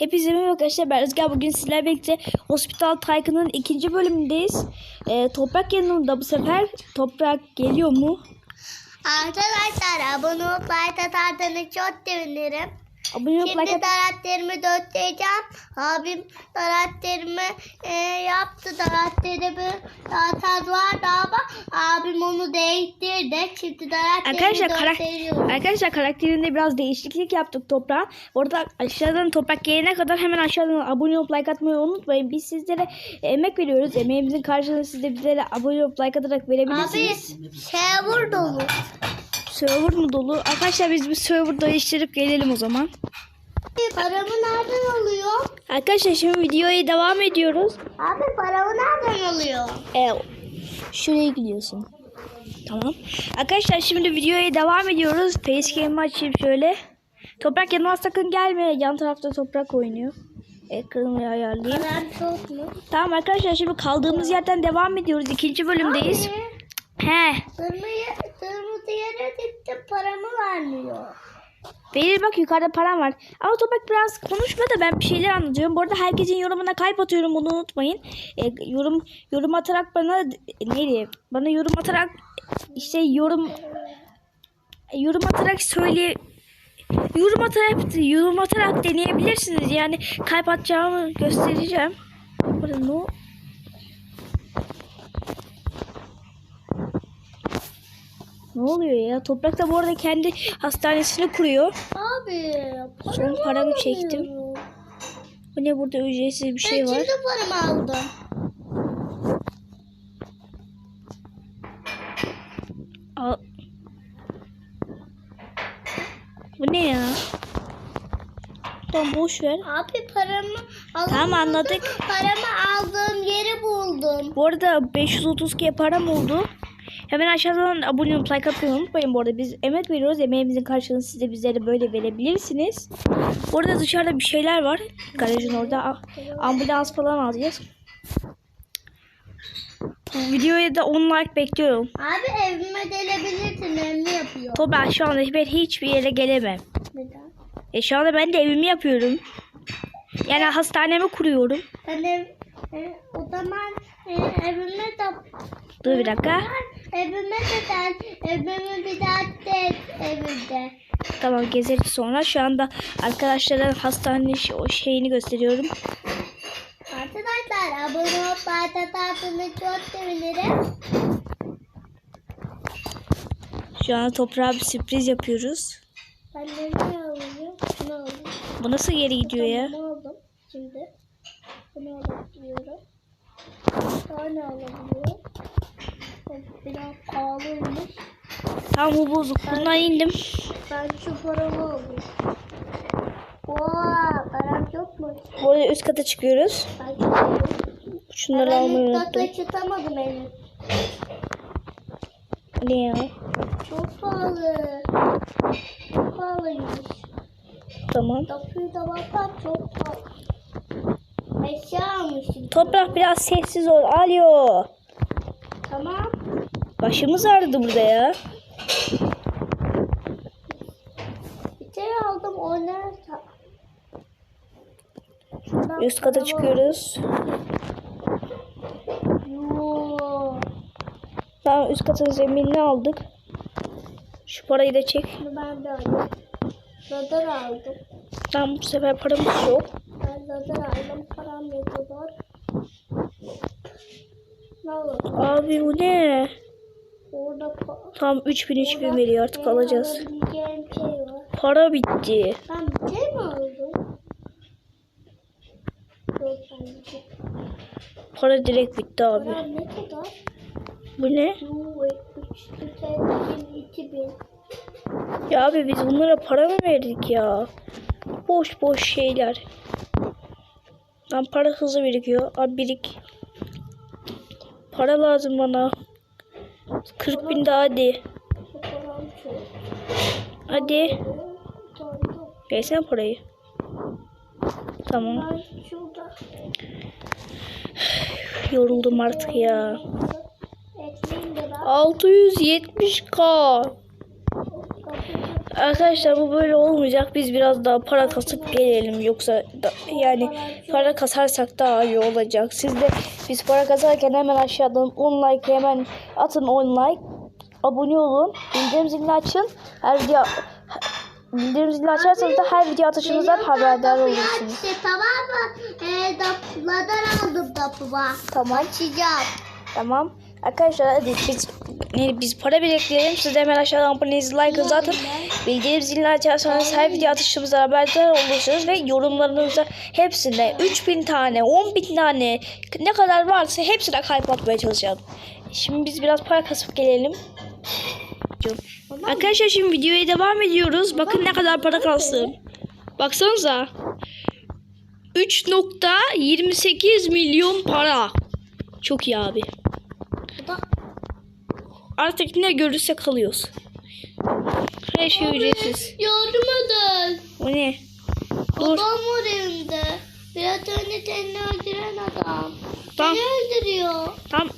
Hepinize merhaba arkadaşlar ben Özger bugün sizlerle birlikte Hospital Tycoon'un ikinci bölümündeyiz. Ee, toprak yanında bu sefer toprak geliyor mu? Arkadaşlar abone olup like atarsanız çok sevinirim. Abone Şimdi like at- karakterimi göstereceğim. Abim karakterimi e, yaptı. Karakterimi zaten vardı ama abim onu değiştirdi. Şimdi karakterimi Arkadaşlar, karak- arkadaşlar karakterinde biraz değişiklik yaptık toprağın. Orada aşağıdan toprak gelene kadar hemen aşağıdan abone olup like atmayı unutmayın. Biz sizlere emek veriyoruz. Emeğimizin karşılığını siz de bizlere abone olup like atarak Abi verebilirsiniz. server dolu. Server mu dolu? Arkadaşlar biz bir server değiştirip gelelim o zaman. Paramı nereden alıyor? Arkadaşlar şimdi videoya devam ediyoruz. Abi paramı nereden alıyor? E, şuraya gidiyorsun. Tamam. Arkadaşlar şimdi videoya devam ediyoruz. Facecam'ı açayım şöyle. Toprak yanıma sakın gelme. Yan tarafta toprak oynuyor. Ekranı ayarlayayım. Param çok mu? Tamam arkadaşlar şimdi kaldığımız yerden devam ediyoruz. İkinci bölümdeyiz. Abi, He. Kırmızı, kırmızı yere gittim paramı vermiyor. Verir bak yukarıda param var. Ama Toprak biraz konuşma da ben bir şeyler anlatıyorum. Bu arada herkesin yorumuna kalp atıyorum bunu unutmayın. E, yorum yorum atarak bana nereye? Bana yorum atarak işte yorum yorum atarak söyle yorum atarak yorum atarak deneyebilirsiniz. Yani kalp atacağımı göstereceğim. Burada ne o- Ne oluyor ya? Toprak da bu arada kendi hastanesini kuruyor. Abi Son paramı çektim. Bu ne burada ücretsiz bir şey ben var. şimdi paramı aldım. Al. Bu ne ya? Tamam boş ver. Abi paramı aldım. Tamam, anladık. Paramı aldığım yeri buldum. Bu arada 532 param oldu. Hemen aşağıdan abone olup like atmayı unutmayın bu arada. Biz emek veriyoruz. Emeğimizin karşılığını siz de bizlere böyle verebilirsiniz. Bu arada dışarıda bir şeyler var. Garajın orada. Ambulans falan alacağız. Bu videoya da 10 like bekliyorum. Abi evime gelebilirsin. Evimi yapıyor. Tabii ben şu anda ben hiçbir yere gelemem. Neden? E şu anda ben de evimi yapıyorum. Yani hastanemi kuruyorum. Ben ev, e, o zaman e, evime de Dur bir dakika. Evime de sen evimi bir daha de evinde. Tamam gezeriz sonra. Şu anda arkadaşlara hastane o şeyini gösteriyorum. Arkadaşlar abone olup like atarsanız çok sevinirim. Şu anda toprağa bir sürpriz yapıyoruz. Ben de ne alayım? Şunu alayım. Bu nasıl geri gidiyor ya? Bunu aldım şimdi. Bunu alabiliyorum. Daha ne alabiliyorum? Biraz pahalıymış. Tamam bu bozuk. Bundan indim. Ben şu paramı alayım. Oha param çok mu? Bu arada üst kata çıkıyoruz. Ben. Şunları Ben almayı unuttum. kata çıkamadım henüz. Ne ya? Çok pahalı. Çok pahalıymış. Tamam. Kapıyı da bakar çok pahalı. Eşya almışım. Toprak biraz sessiz ol. Alo. Başımız ağrıdı burada ya. Bir şey aldım. Şuradan Üst kata çıkıyoruz. Yoo. Tamam üst katın zeminini aldık. Şu parayı da çek. Ben de aldım. Radar aldım. Tamam bu sefer paramız yok. Ben radar aldım. Param? Ne olur? Abi bu ne? Pa- Tam 3000 3000 veriyor artık alacağız. şey. Para bitti. Ben bir şey mi aldım? Şey. Para direkt bitti abi. Ne kadar? Bu ne? Yoo, 3 bin, 2000. Ya abi biz bunlara para mı verdik ya? Boş boş şeyler. Lan para hızlı birikiyor. Abi birik. Para lazım bana. 40 bin daha hadi. Hadi. Versene parayı. Tamam. Yoruldum artık ya. Ekmeğim de var. 670k. Kapıyı Arkadaşlar bu böyle olmayacak. Biz biraz daha para kasıp gelelim. Yoksa da, yani para kasarsak daha iyi olacak. Siz de biz para kasarken hemen aşağıdan 10 like hemen atın 10 like. Abone olun. Bildirim zilini açın. Her video bildirim zilini açarsanız da her video atışımızdan haberdar olursunuz. Tamam mı? Ee, dapılardan aldım dapıma. Tamam. Açacağım. Tamam. Arkadaşlar hadi biz ne, biz para biriktirelim. Siz de hemen aşağıdan abonenizi like zaten bildirim zilini açarsanız her video atışımızdan haberdar olursunuz ve yorumlarınızı hepsine 3000 tane 10.000 tane ne kadar varsa hepsine kalp atmaya çalışalım. Şimdi biz biraz para kasıp gelelim. Arkadaşlar şimdi videoya devam ediyoruz. Bakın ne kadar para kalsın. Baksanıza. 3.28 milyon para. Çok iyi abi. Artık ne görürse kalıyoruz. Her şey ücretsiz. yardım edin. O ne? Dur. Babam var evimde. Biraz önce seni öldüren adam. Tamam. Beni öldürüyor. Tamam.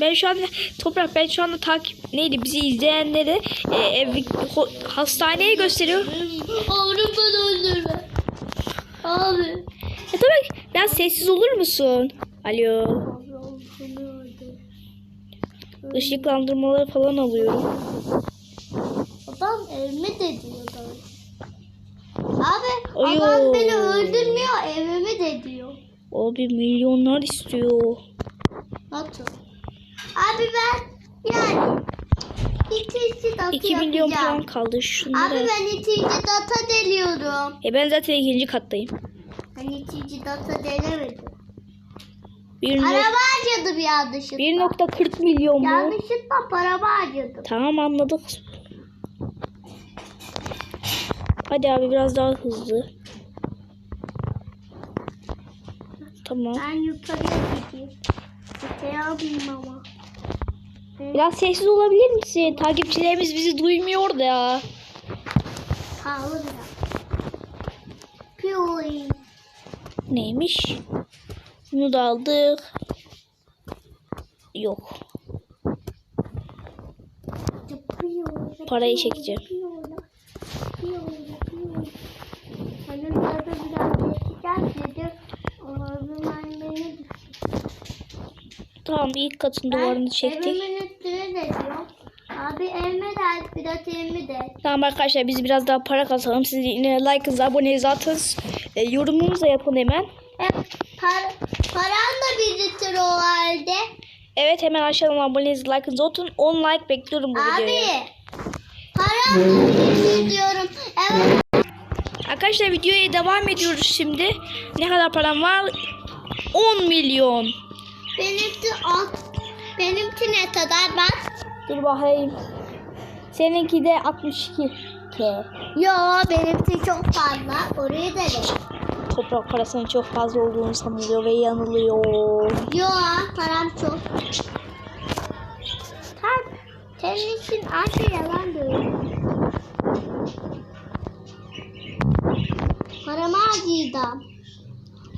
Ben şu anda toprak ben şu anda takip neydi bizi izleyenleri e, ev, hastaneye gösteriyor. Avrupa öldürdü. Abi. Ya toprak biraz sessiz olur musun? Alo. Işıklandırmaları falan alıyorum. Adam evimi de diyor. Abi Oyo. adam beni öldürmüyor evimi de diyor. Abi milyonlar istiyor. Nasıl? Abi ben yani ikinci data 2 milyon yapacağım. falan kaldı şunlara. Abi ben ikinci data deliyorum. E ben zaten ikinci kattayım. Ben ikinci data denemedim. 1 Araba harcadım yanlışlıkla. 1.40 milyon mu? Yanlışlıkla paramı harcadım. Tamam anladık. Hadi abi biraz daha hızlı. Tamam. Ben yukarıya gideyim. Alayım ama. Biraz sessiz olabilir misin? Takipçilerimiz bizi duymuyor da. Pahalı biraz. Piyoy. Neymiş? Bunu da aldık. Yok. Parayı çekeceğim. Tamam ilk katın duvarını çektik. Evimin üstüne de diyor. Abi evime de biraz evimi de. Tamam arkadaşlar biz biraz daha para kazanalım. Siz yine like'ınızı abonenizi atınız. E, yorumunuzu da yapın hemen. E, par paran da biriktir o halde. Evet hemen aşağıdan abonenizi like'ınızı atın. 10 like bekliyorum bu Abi. videoya. Paran da biriktir diyorum. Evet. Arkadaşlar videoya devam ediyoruz şimdi. Ne kadar param var? 10 milyon. Benimki at. Benimki ne kadar bak. Dur bakayım. Seninki de 62 K. Yo benimki çok fazla. Oraya da ver. Toprak parasının çok fazla olduğunu sanılıyor ve yanılıyor. Yo param çok. Sen, senin için anne yalan diyor. Paramı harcayacağım.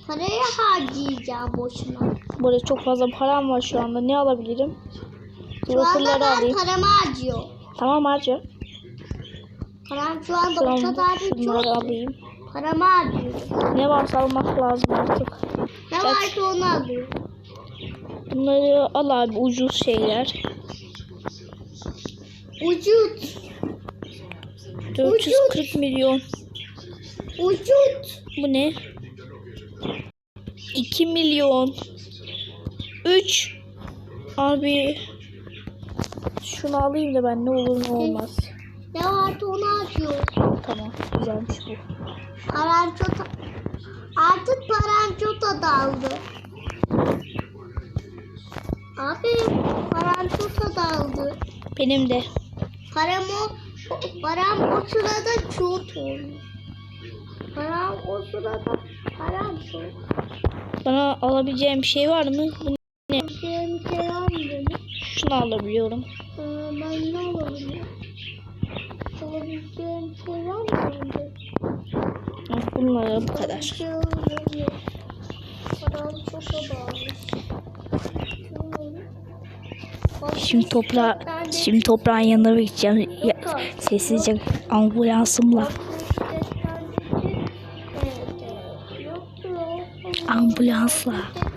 Parayı harcayacağım boşuna. Burada çok fazla param var şu anda. Ne alabilirim? Şu anda ben alayım. paramı harcıyor. Tamam harca. Param şu anda o kadar bir şunları çok. alayım. Paramı harcıyorum. Ne varsa almak lazım artık. Ne varsa onu alıyorum. Bunları al abi ucuz şeyler. Ucuz. 440 milyon. Ucuz. Bu ne? 2 milyon. 3. Abi. Şunu alayım da ben ne olur ne olmaz. Ne varsa onu harcıyorum. Tamam güzelmiş bu. Param çok... Artık param çok azaldı. Abi param çok azaldı. Benim de. Param o, param o sırada çok oldu. Param o sırada param çok. Bana alabileceğim bir şey var mı? Bu ne? Benim şey almıyorum. Şunu alabiliyorum. Ee, ben ne alabilirim? Alabileceğim şey var mı? bende? Bunlara bu kadar. Şimdi toprağa, şimdi toprağın yanına gideceğim. Ya, sessizce ambulansımla. Ambulansla.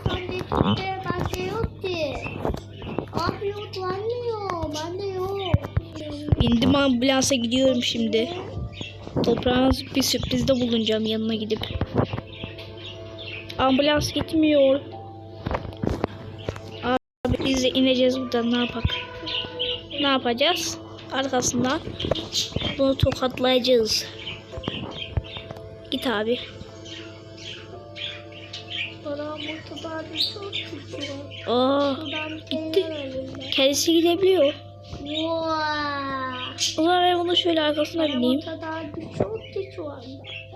Bende yok ki. Abi yok bende yok. Bende yok. Bindim ambulansa gidiyorum şimdi. Toprağın bir sürprizde bulunacağım yanına gidip. Ambulans gitmiyor. Abi biz de ineceğiz buradan ne yapak? Ne yapacağız? Arkasından bunu tokatlayacağız. Git abi. Aa, Gitti. kendisi gidebiliyor. Vay. O zaman ben bunu şöyle arkasına bineyim.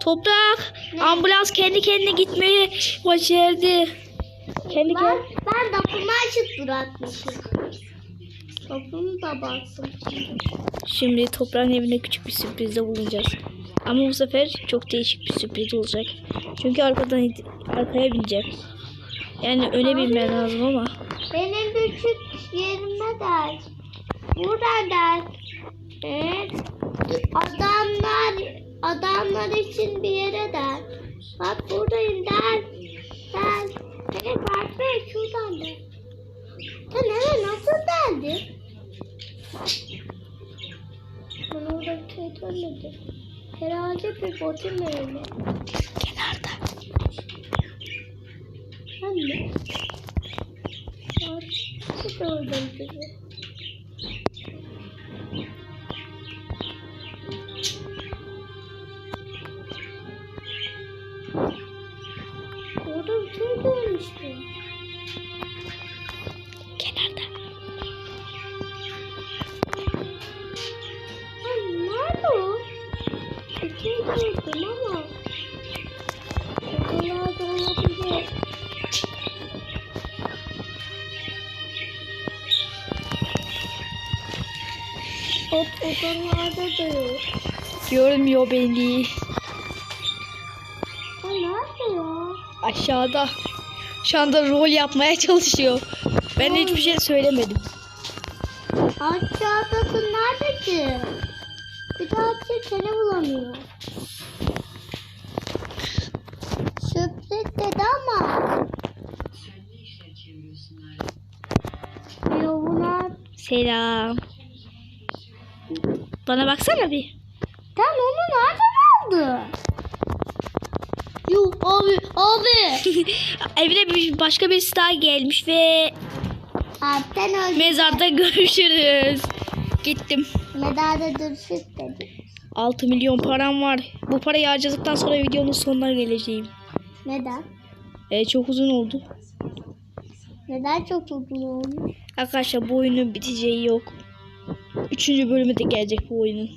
Toprak, ambulans kendi kendine gitmeyi başardı. Kendi Ben, ben kapımı açıp bırakmışım. Kapımı da baksın. Şimdi toprağın evine küçük bir sürprizde bulunacağız. Ama bu sefer çok değişik bir sürpriz olacak. Çünkü arkadan arkaya bineceğim. Yani öne binmem lazım ama. Benim küçük yerime der. Burada der. Evet. Adamlar adamlar için bir yere der. Bak buradayım der. Der. Evet bak be şuradan der. Sen eve nasıl geldin? Ben orada şey görmedim. Herhalde bir botum öyle. Kenarda. Ben mi? Nasıl gördüm sizi? Orada Ot odalarda da yok. Görmüyor beni. O nerede ya? Aşağıda. Şu anda rol yapmaya çalışıyor. Ben hiçbir şey söylemedim. Aşağıdasın neredesin? Bir daha bir seni bulamıyor. Sürpriz dedi ama. Selam. Bana baksana bir. Sen onu nereden aldın? Yuh abi abi. Evine bir başka birisi daha gelmiş ve Abi sen öldün. mezarda görüşürüz. Gittim. Medarda duruşuk dedi. 6 milyon param var. Bu parayı harcadıktan sonra videonun sonuna geleceğim. Neden? E, çok uzun oldu. Neden çok uzun olmuş? Arkadaşlar bu oyunun biteceği yok. Üçüncü bölümü de gelecek bu oyunun.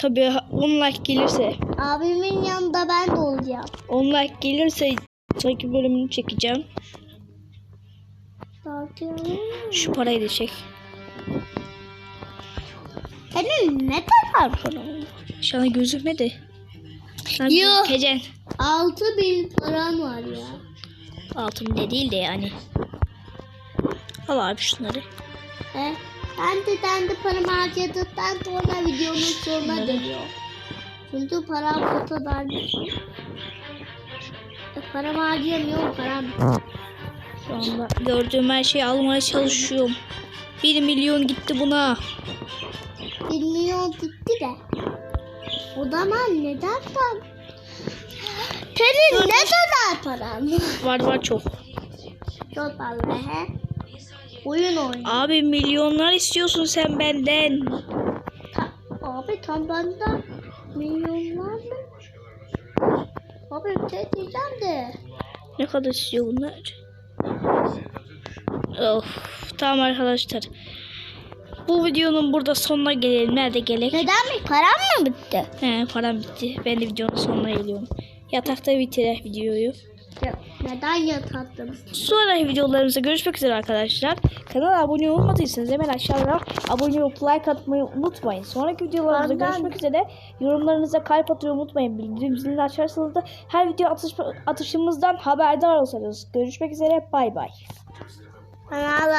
Tabii 10 like gelirse, Abimin yanında ben de olacağım. 10 like gelirse sonraki bölümünü çekeceğim. Şu parayı da çek. Senin ne kadar paran var? Şu an gözükmedi. Sen Yuh. gözükeceksin. Altı bin param var ya. Altın bile değil de yani. Al abi şunları. E, de kendi paramı harcadıktan sonra videonun sonuna dönüyor. Çünkü param o kadar şey. E, paramı harcayamıyorum param. Şu anda gördüğüm her şeyi almaya çalışıyorum. 1 milyon gitti buna. Bir milyon gitti de. O zaman neden ben? Senin ne kadar paran var? Var var çok. Çok fazla Oyun oynuyor. Abi milyonlar istiyorsun sen benden. Ta- abi tam bende milyonlar mı? Abi bir şey diyeceğim de. Ne kadar istiyor bunlar? Of, tamam arkadaşlar. Bu videonun burada sonuna gelelim. Nerede gelek? Neden mi? Param mı bitti? He, param bitti. Ben de videonun sonuna geliyorum. Yatakta bitirek videoyu. Ya, neden yataktım? Sonraki videolarımızda görüşmek üzere arkadaşlar. Kanala abone olmadıysanız hemen aşağıdan abone olup like atmayı unutmayın. Sonraki videolarımızda Benden- görüşmek üzere. Yorumlarınıza kalp atmayı unutmayın. Bildirim zilini açarsanız da her video atış, atışımızdan haberdar olursunuz. Görüşmek üzere. Bay bay. Kanala